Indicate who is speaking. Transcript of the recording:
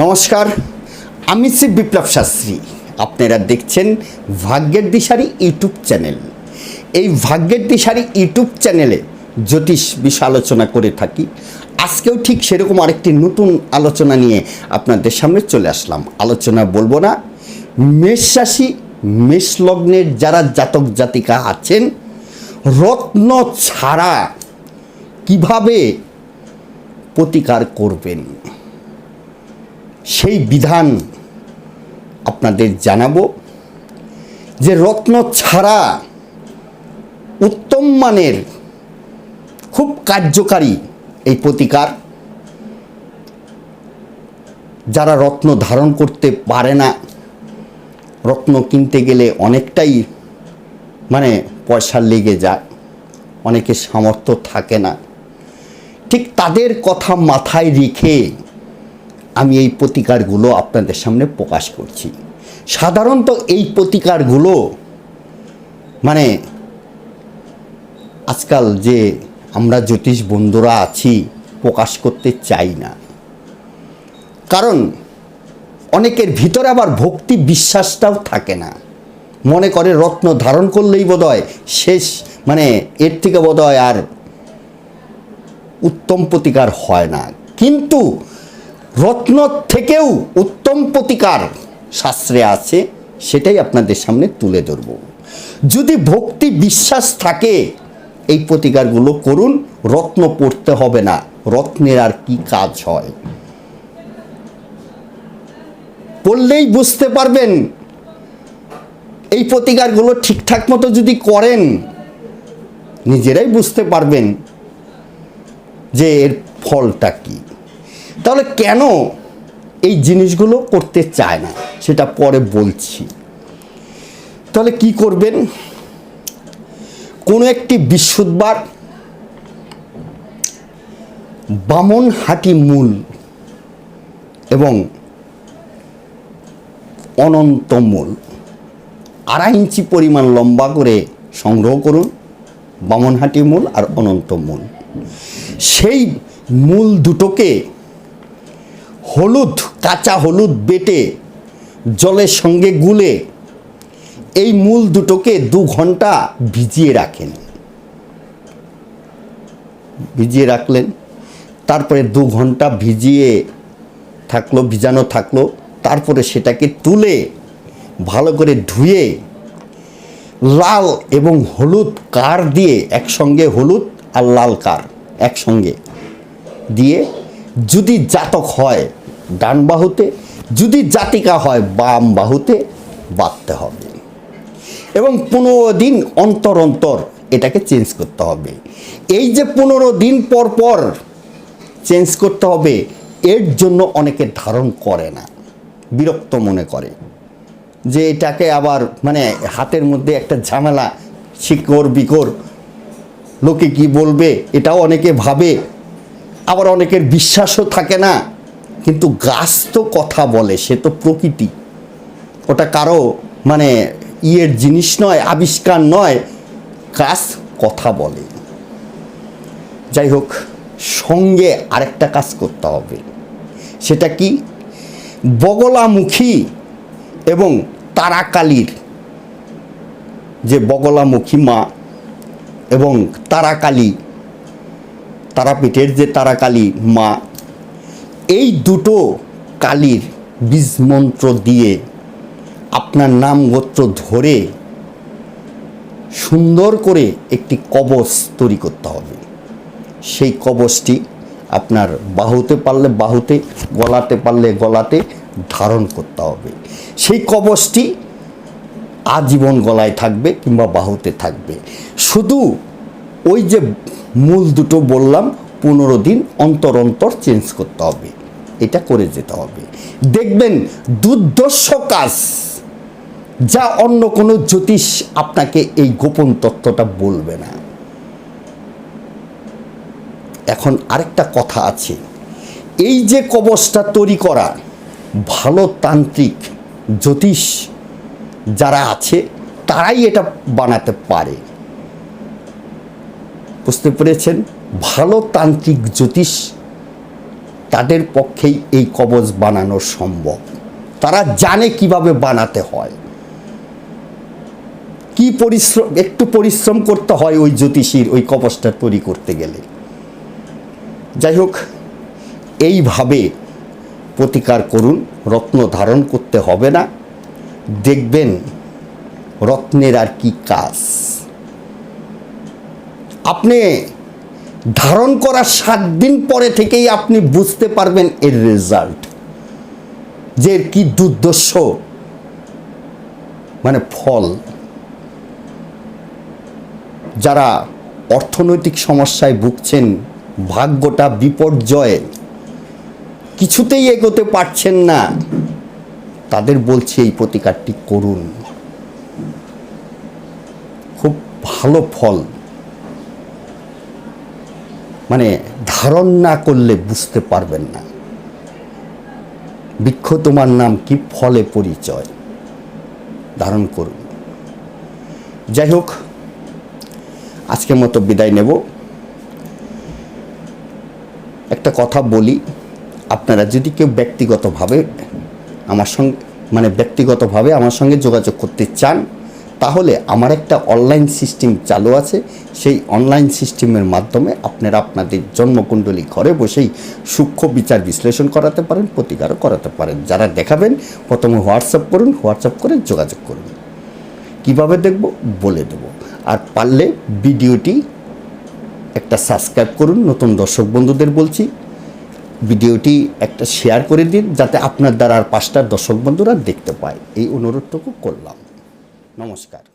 Speaker 1: নমস্কার, আমি শ্রী বিপ্লব শাস্ত্রী। আপনারা দেখছেন ভাগ্যের দিশারি ইউটিউব চ্যানেল। এই ভাগ্যের দিশারি ইউটিউব চ্যানেলে জ্যোতিষ বিষয় আলোচনা করে থাকি। আজকেও ঠিক সেরকম আরেকটি নতুন আলোচনা নিয়ে আপনাদের সামনে চলে আসলাম। আলোচনা বলব না, মেষ রাশি, মেষ লগ্নের যারা জাতক জাতিকা আছেন, রত্ন ছাড়া কীভাবে প্রতিকার করবেন? সেই বিধান আপনাদের জানাব যে রত্ন ছাড়া উত্তম মানের খুব কার্যকারী এই প্রতিকার যারা রত্ন ধারণ করতে পারে না, রত্ন কিনতে গেলে অনেকটাই মানে পয়সা লেগে যায়, অনেকের সামর্থ্য থাকে না। ঠিক তাদের কথা মাথায় রেখে আমি এই প্রতিকারগুলো আপনাদের সামনে প্রকাশ করছি। সাধারণত এই প্রতিকারগুলো মানে আজকাল যে আমরা জ্যোতিষ বন্ধুরা আছি, প্রকাশ করতে চাই না। কারণ অনেকের ভিতরে আবার ভক্তি বিশ্বাসটাও থাকে না। মনে করে রত্ন ধারণ করলেই বোধহয় শেষ মানে এর থেকে বোধহয় আর উত্তম প্রতিকার হয় না। কিন্তু রত্ন থেকেও উত্তম প্রতিকার শাস্ত্রে আছে, সেটাই আপনাদের সামনে তুলে ধরব। যদি ভক্তি বিশ্বাস থাকে, এই প্রতিকারগুলো করুন, রত্ন পড়তে হবে না, রত্নের আর কি কাজ হয়? পড়লেই বুঝতে পারবেন, এই প্রতিকারগুলো ঠিকঠাক মতো যদি করেন, নিজেরাই বুঝতে পারবেন যে এর ফলটা কি। তাহলে কেন এই জিনিসগুলো করতে চায় না? সেটা পরে বলছি। তাহলে কি করবেন? কোনো একটি বৃহস্পতিবার বামন হাটি মূল এবং অনন্ত মূল আড়াই ইঞ্চি পরিমাণ লম্বা করে সংগ্রহ করুন, বামনহাটি মূল আর অনন্ত মূল। সেই মূল দুটোকে হলুদ, কাঁচা হলুদ বেটে, জলের সঙ্গে গুলে এই মূল দুটোকে দু ঘণ্টা ভিজিয়ে রাখেন। ভিজিয়ে রাখলেন, তারপরে দু ঘণ্টা ভিজিয়ে থাকল, ভিজানো থাকল, তারপরে সেটাকে তুলে ভালো করে ধুয়ে লাল এবং হলুদ কার দিয়ে, একসঙ্গে হলুদ আর লাল কার একসঙ্গে দিয়ে যদি জাতক হয় ডান বাহুতে যদি জাতিকা হয় বাম বাহুতে বাঁধতে হবে। এবং পনেরো দিন অন্তর অন্তর এটাকে চেঞ্জ করতে হবে। এই যে পনেরো দিন পর পর চেঞ্জ করতে হবে, এর জন্য অনেকে ধারণ করে না, বিরক্ত মনে করে। যে এটাকে আবার মানে হাতের মধ্যে একটা ঝামেলা, শিকড় বিকর লোকে কি বলবে এটাও অনেকে ভাবে, আবার অনেকের বিশ্বাসও থাকে না। কিন্তু গাছ তো কথা বলে, সে তো প্রকৃতি। ওটা কারও মানে ইয়ের জিনিস নয়, আবিষ্কার নয়, গাছ কথা বলে। যাই হোক, সঙ্গে আরেকটা কাজ করতে হবে। সেটা কি? বগলামুখী এবং তারাকালীর যে বগলামুখী মা এবং তারাকালী, তারাপীঠের যে তারাকালী মা এই দুটো কালীর বীজ মন্ত্র দিয়ে আপনার নাম গোত্র ধরে সুন্দর করে একটি কবচ তৈরি করতে হবে। সেই কবচটি আপনার বাহুতে পারলে বাহুতে, গলাতে পারলে গলাতে ধারণ করতে হবে। সেই কবচটি আজীবন গলায় থাকবে কিংবা বাহুতে থাকবে। শুধু ওই যে মূল দুটো বললাম, পনেরো দিন অন্তর অন্তর চেঞ্জ করতে হবে। এটা করে যেতে হবে। দেখবেন দুর্দর্শ কাজ, যা অন্য কোনো জ্যোতিষ আপনাকে এই গোপন তত্ত্বটা বলবে না। এখন আরেকটা কথা আছে, এই যে কবচটা তৈরি করা ভালো তান্ত্রিক জ্যোতিষ যারা আছে, তারাই এটা বানাতে পারে। বুঝতে পেরেছেন? ভালো তান্ত্রিক জ্যোতিষ তাদের পক্ষেই এই কবচ বানানো সম্ভব। তারা জানে কীভাবে বানাতে হয়। কি পরিশ্রম, একটু পরিশ্রম করতে হয় ওই জ্যোতিষীর, ওই কবচটা তৈরি করতে গেলে। যাই হোক, এইভাবে প্রতিকার করুন, রত্ন ধারণ করতে হবে না। দেখবেন রত্নের আর কি কাজ। আপনি ধারণ করার সাত দিন পরে থেকেই আপনি বুঝতে পারবেন এর রেজাল্ট যে কি দুর্দর্শ মানে ফল। যারা অর্থনৈতিক সমস্যায় ভুগছেন, ভাগ্যটা বিপর্যয়ে, কিছুতেই এগোতে পারছেন না, তাদের বলছি এই প্রতিকারটি করুন। খুব ভালো ফল। ধারণ না করলে বুঝতে পারবেন না। বৃক্ষ তোমার নাম কি? ফলে পরিচয়। ধারণ করুন। যাই হোক, আজকের মতো বিদায় নেব। একটা কথা বলি, আপনারা যদি কেউ ব্যক্তিগতভাবে আমার সঙ্গে মানে ব্যক্তিগতভাবে আমার সঙ্গে যোগাযোগ করতে চান তাহলে আমার একটা অনলাইন সিস্টেম চালু আছে। সেই অনলাইন সিস্টেমের মাধ্যমে আপনারা আপনাদের জন্মকুণ্ডলী ঘরে বসেই সূক্ষ্ম বিচার বিশ্লেষণ করাতে পারেন, প্রতিকারও করাতে পারেন। যারা দেখাবেন, প্রথমে হোয়াটসঅ্যাপ করুন হোয়াটসঅ্যাপ করে যোগাযোগ করুন। কীভাবে দেখব? বলে দেব। আর পারলে ভিডিওটি একটা সাবস্ক্রাইব করুন। নতুন দর্শক বন্ধুদের বলছি, ভিডিওটি একটা শেয়ার করে দিন, যাতে আপনার দ্বারা আর পাঁচটা দর্শক বন্ধুরা দেখতে পায়। এই অনুরোধটুকু করলাম। নমস্কার